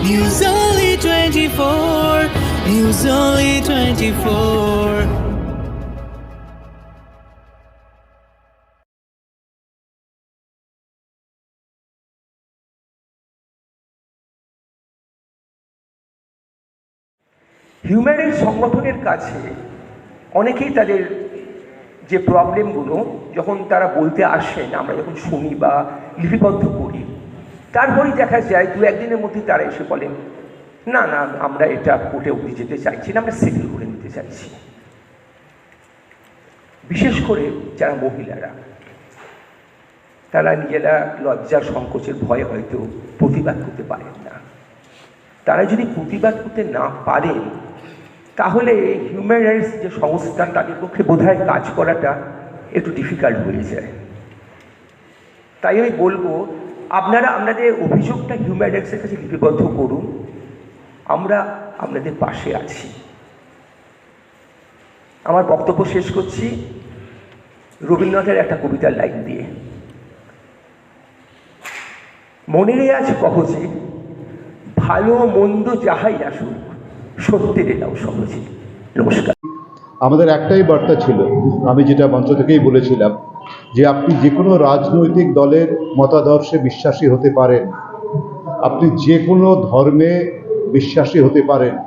News Only 24. News Only 24. Human rights সংগঠনের কাছে অনেকেই তাদের যে প্রবলেমগুলো যখন তারা বলতে আসেন আমরা যখন শুনি বা লিপিবদ্ধ করি তারপরেই দেখা যায় দু একদিনের মধ্যে তারা এসে বলেন না না, আমরা এটা কোর্টে অবধি যেতে চাইছি না, আমরা সেটেল করে নিতে চাইছি। বিশেষ করে যারা মহিলারা, তারা নিজেরা লজ্জার সংকোচের ভয়ে হয়তো প্রতিবাদ করতে পারেন না। তারা যদি প্রতিবাদ করতে না পারেন, তাহলে হিউম্যান রাইটস যে সংস্থা, তাদের পক্ষে বোধহয় কাজ করাটা একটু ডিফিকাল্ট হয়ে যায়। তাই আমি বলব আপনারা আপনাদের অভিযোগটা হিউম্যান রাইটসের কাছে লিপিবদ্ধ করুন, আমরা আপনাদের পাশে আছি। আমার বক্তব্য শেষ করছি রবীন্দ্রনাথের একটা কবিতার লাইন দিয়ে। মনেরে আজ কহছে ভালো মন্দ যাহাই আসুক সত্যের এটাও সহজে। নমস্কার। আমাদের একটাই বার্তা ছিল, আমি যেটা মঞ্চ থেকেই বলেছিলাম যে আপনি যে কোনো রাজনৈতিক দলের মতাদর্শে বিশ্বাসী হতে পারেন। আপনি যে কোনো ধর্মে বিশ্বাসী হতে পারেন।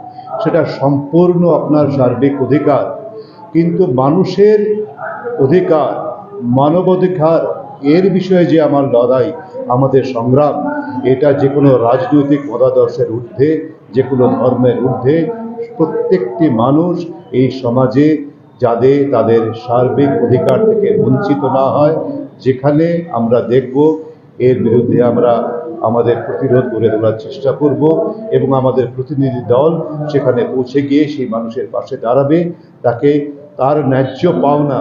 সেটা সম্পূর্ণ আপনার সার্বিক অধিকার। কিন্তু মানুষের অধিকার মানবাধিকার এর বিষয়ে যে আমার লড়াই, আমাদের সংগ্রাম, এটা যে কোনো রাজনৈতিক মতাদর্শের ঊর্ধ্বে, যে কোনো ধর্মের ঊর্ধ্বে প্রত্যেকটি মানুষ এই সমাজে যাতে তাদের সার্বিক অধিকার থেকে বঞ্চিত না হয়, যেখানে আমরা দেখব এর বিরুদ্ধে আমরা আমাদের প্রতিরোধ গড়ে তোলার চেষ্টা করব এবং আমাদের প্রতিনিধি দল সেখানে পৌঁছে গিয়ে সেই মানুষের পাশে দাঁড়াবে, তাকে তার ন্যায্য পাওনা,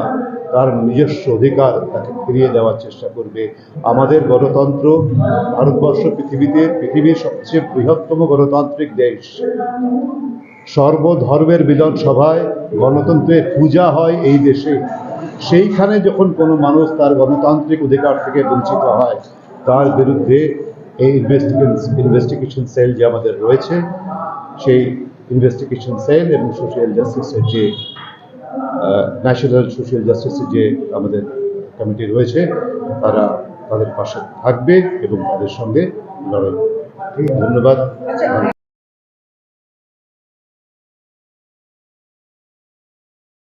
তার নিজস্ব অধিকার তাকে ফিরিয়ে দেওয়ার চেষ্টা করবে। আমাদের গণতন্ত্র ভারতবর্ষ পৃথিবীতে পৃথিবীর সবচেয়ে বৃহত্তম গণতান্ত্রিক দেশ। সর্বধর্মের মিলন সভায় গণতন্ত্রের পূজা হয় এই দেশে। সেইখানে যখন কোনো মানুষ তার গণতান্ত্রিক অধিকার থেকে বঞ্চিত হয়, তার বিরুদ্ধে এই ইনভেস্টিগেশন সেল যে আমাদের রয়েছে, সেই ইনভেস্টিগেশন সেল এবং সোশ্যাল জাস্টিসের যে ন্যাশনাল সোশ্যাল জাস্টিসের যে আমাদের কমিটি রয়েছে, তারা তাদের পাশে থাকবে এবং তাদের সঙ্গে লড়াই ধন্যবাদ।